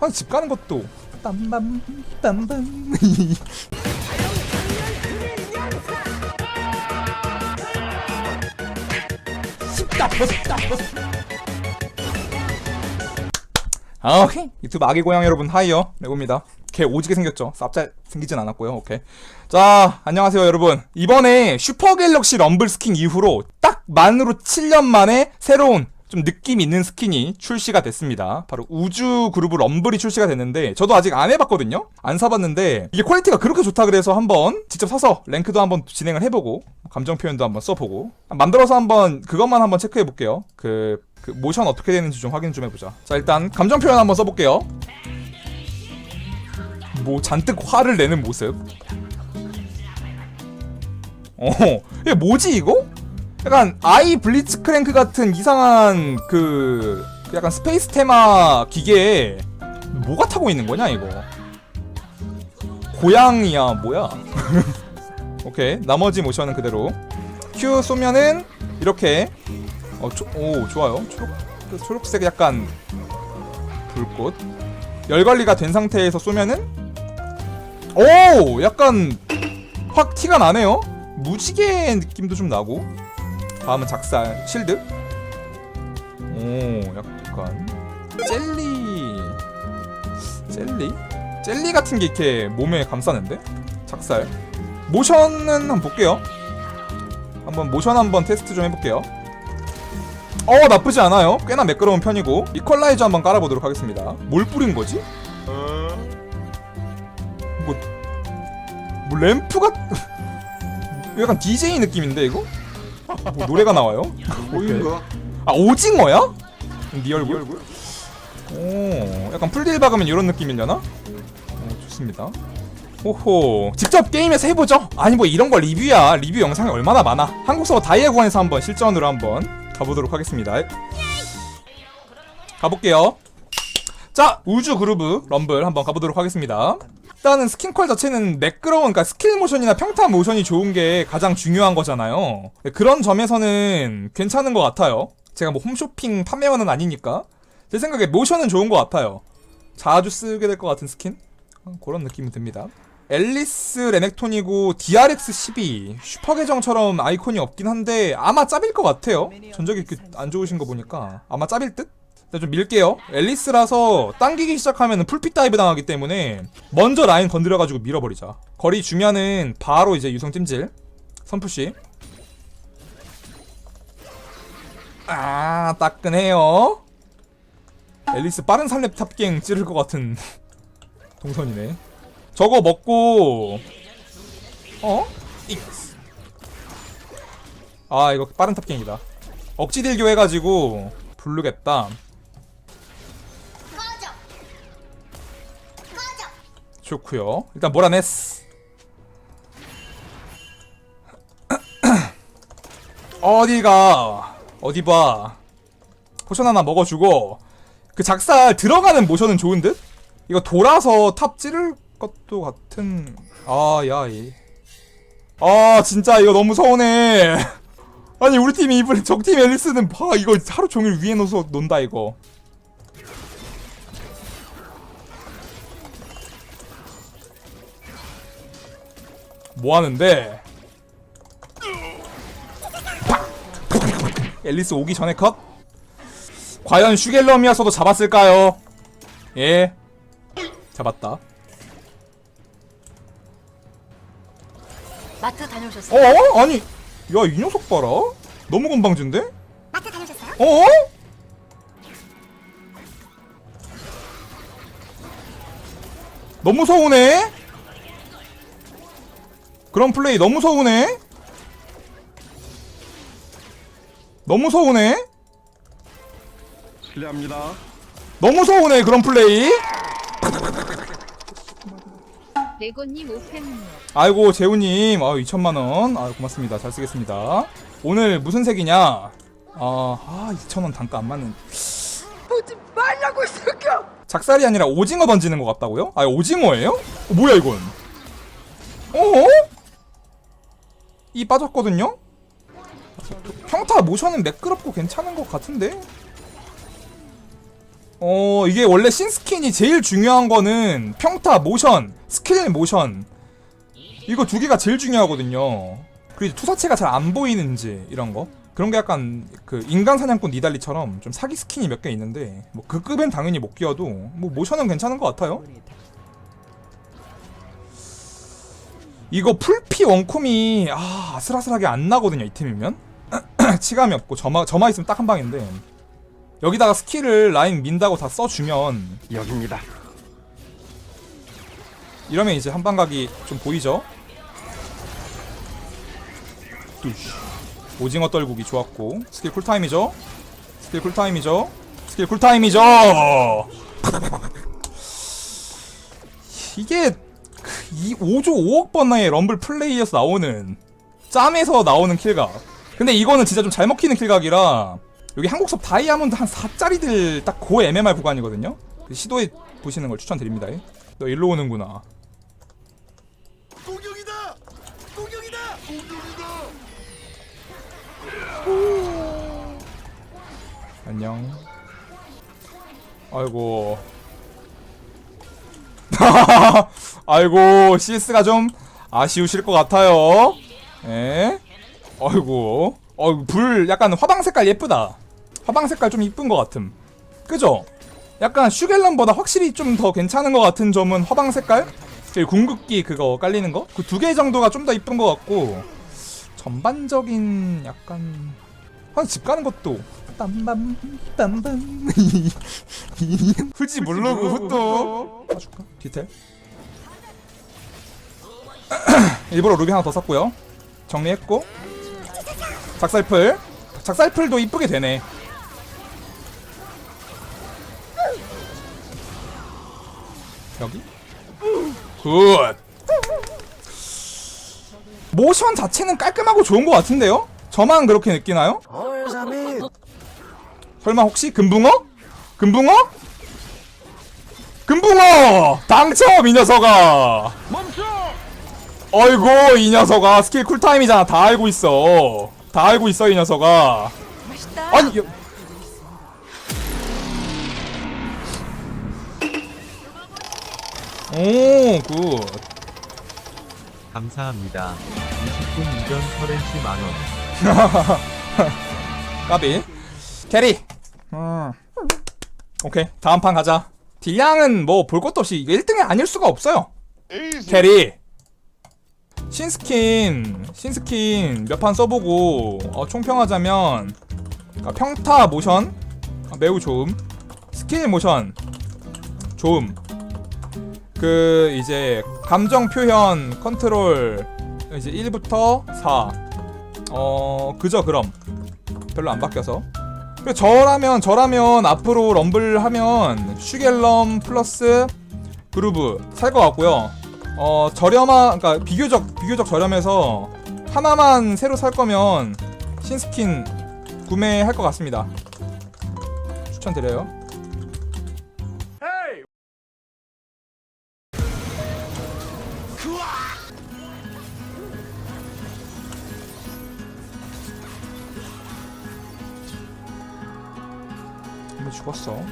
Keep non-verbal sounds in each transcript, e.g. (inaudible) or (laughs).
아, 집 가는 것도. 빰빰 빰빰 쉽다 쉽다 아, 오케이. 유튜브 아기 고양 여러분 하이요. 레고입니다. 개 오지게 생겼죠. 쌉잘 생기진 않았고요. 오케이. 자 안녕하세요 여러분. 이번에 슈퍼 갤럭시 럼블 스킨 이후로 딱 만으로 7년 만에 새로운 좀 느낌 있는 스킨이 출시가 됐습니다. 바로 우주 그룹 럼블이 출시가 됐는데 저도 아직 안 해봤거든요. 안 사봤는데 이게 퀄리티가 그렇게 좋다 그래서 한번 직접 사서 랭크도 한번 진행을 해보고 감정 표현도 한번 써보고 만들어서 한번 그것만 한번 체크해 볼게요. 그, 그 모션 어떻게 되는지 좀 확인 좀 해보자. 자 일단 감정 표현 한번 써볼게요. 뭐 잔뜩 화를 내는 모습. 어, 이게 뭐지 이거? 약간 아이 블리츠 크랭크 같은 이상한 그 약간 스페이스 테마 기계에 뭐가 타고 있는 거냐 이거? 고양이야 뭐야? (laughs) 오케이. 나머지 모션은 그대로. Q 쏘면은 이렇게. 어, 조, 오 좋아요. 초록 그 초록색 약간 불꽃. 열 관리가 된 상태에서 쏘면은? 오! 약간 확 티가 나네요? 무지개 느낌도 좀 나고 다음은 작살. 실드? 오 약간. 젤리. 젤리? 젤리 같은 게 이렇게 몸에 감싸는데? 작살. 모션은 한번 볼게요. 한번 모션 한번 테스트 좀 해볼게요. 어 나쁘지 않아요. 꽤나 매끄러운 편이고. 이퀄라이저 한번 깔아보도록 하겠습니다. 뭘 뿌린 거지? 뭐, 뭐 램프가 (laughs) 약간 DJ 느낌인데 이거? 뭐 노래가 나와요? 오인가? 아 오징어야? 네 얼굴? 오 약간 풀딜 박으면 이런 느낌이려나? 오, 좋습니다 호호 직접 게임에서 해보죠 아니 뭐 이런 거 리뷰야 리뷰 영상이 얼마나 많아 한국 서버 다이아고에서 한번 실전으로 한번 가보도록 하겠습니다 가볼게요 자 우주 그루브 럼블 한번 가보도록 하겠습니다 일단은 스킨퀄 자체는 매끄러운 그러니까 스킬 모션이나 평타 모션이 좋은 게 가장 중요한 거잖아요. 그런 점에서는 괜찮은 것 같아요. 제가 뭐 홈쇼핑 판매원은 아니니까. 제 생각에 모션은 좋은 것 같아요. 자주 쓰게 될 것 같은 스킨? 어, 그런 느낌이 듭니다. 앨리스 레넥톤이고 DRX12 슈퍼 계정처럼 아이콘이 없긴 한데 아마 짭일 것 같아요. 전적이 이렇게 안 좋으신 거 보니까. 아마 짭일 듯? 일단 좀 밀게요. 앨리스라서 당기기 시작하면 풀핏 다이브 당하기 때문에 먼저 라인 건드려가지고 밀어버리자. 거리 주면은 바로 이제 유성 찜질. 선푸시. 아 따끈해요. 앨리스 빠른 살렙 탑갱 찌를 것 같은 (laughs) 동선이네. 저거 먹고 어? 아 이거 빠른 탑갱이다. 억지 딜교 해가지고 부르겠다 좋구요. 일단 몰아냈어 (clears throat) 어디가? 어디 봐. 포션 하나 먹어주고 그 작살 들어가는 모션은 좋은 듯? 이거 돌아서 탑 찌를 것도 같은 아야이. 아 진짜 이거 너무 서운해. (laughs) 아니 우리 팀이 이번에 적팀 앨리스는 봐. 이거 하루 종일 위에 놓아서 논다 이거 뭐 하는데 팍! 앨리스 오기 전에 컷 과연 슈겔럼이었어도 잡았을까요 예 잡았다 마트 다녀오셨어요? 어? 아니 야 이 녀석 봐라 너무 건방진데? 마트 다녀오셨어요? 어? 너무 서운해? 그런 플레이 너무 서운해? 너무 서운해? 실례합니다. 너무 서운해 그런 플레이? 레고님. 아이고 재우님 아 2천만원 아 고맙습니다 잘 쓰겠습니다 오늘 무슨 색이냐 아, 아 2천원 단가 안 맞는 보지 말라고 이 새끼야! 작살이 아니라 오징어 던지는 것 같다고요? 아 오징어예요? 어, 뭐야 이건 어? 이 빠졌거든요? 평타 모션은 매끄럽고 괜찮은 것 같은데? 어 이게 원래 신스킨이 제일 중요한 거는 평타 모션 스킬 모션 이거 두 개가 제일 중요하거든요 그리고 투사체가 잘 안 보이는지 이런 거 그런 게 약간 그 인간 사냥꾼 니달리처럼 좀 사기 스킨이 몇 개 있는데 뭐 그 급엔 당연히 못 끼워도 뭐 모션은 괜찮은 것 같아요 이거 풀피 원콤이 아 아슬아슬하게 안 나거든요 이 팀이면 (clears throat) 치감이 없고 점화 점화 있으면 딱 한 방인데 여기다가 스킬을 라인 민다고 다 써주면 여기입니다. 이러면 이제 한 방각이 좀 보이죠? 오징어 떨구기 좋았고 스킬 쿨타임이죠? 스킬 쿨타임이죠? 스킬 쿨타임이죠? (laughs) 이게 그 이 5조 5억 번의 럼블 플레이에서 나오는 짬에서 나오는 킬각 근데 이거는 진짜 좀 잘 먹히는 킬각이라 여기 한국섭 다이아몬드 한 4짜리들 딱 고 MMR 구간이거든요 시도해 보시는 걸 추천드립니다 너 일로 오는구나 공격이다. 공격이다. 공격이다. 안녕. 아이고. (laughs) 아이고, CS가 좀 아쉬우실 것 같아요. 예? 아이고. 어, 불 약간 화방 색깔 예쁘다. 화방 색깔 좀 이쁜 것 같음. 그죠? 약간 슈겔럼보다 확실히 좀 더 괜찮은 것 같은 점은 화방 색깔? 그리고 궁극기 그거 깔리는 거? 그 두 개 정도가 좀 더 이쁜 것 같고 전반적인 약간 한집 가는 것도 빰빰 빰빰 후지 모르고 훗도 봐줄까? 디테일 (clears throat) 일부러 루비 하나 더 샀고요 정리했고 작살풀 작살풀도 이쁘게 되네 여기 굿 모션 자체는 깔끔하고 좋은 것 같은데요? 저만 그렇게 느끼나요? 설마 혹시 금붕어? 금붕어? 금붕어! 당첨 이 녀석아! 어이구 이 녀석아. 스킬 쿨타임이잖아. 다 알고 있어. 다 알고 있어 이 녀석아. 맛있다. 아니 여... 오굿. 감사합니다. 20분 이전 커렌시 만원. (laughs) 까비. 캐리. 음. 오케이. 다음 판 가자. 딜량은 뭐 볼 것도 없이 1등이 아닐 수가 없어요. 캐리 신스킨 신스킨 몇 판 써보고 어, 총평하자면 아, 평타 모션? 아, 매우 좋음. 스킬 모션. 좋음. 그 이제 감정 표현 컨트롤 이제 1부터 4 어 그저 그럼. 별로 안 바뀌어서. 저라면 저라면 앞으로 럼블 하면 슈겔럼 플러스 그루브 살 것 같고요 어 저렴한 그러니까 비교적 비교적 저렴해서 하나만 새로 살 거면 신스킨 구매할 것 같습니다. 추천드려요. 죽었어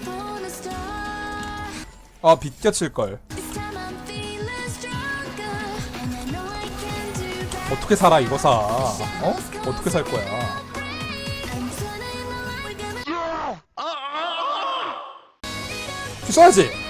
upon a star. 아 빗겨칠걸. 어떻게 살아 이거 사 어? 어떻게 살 거야 써야지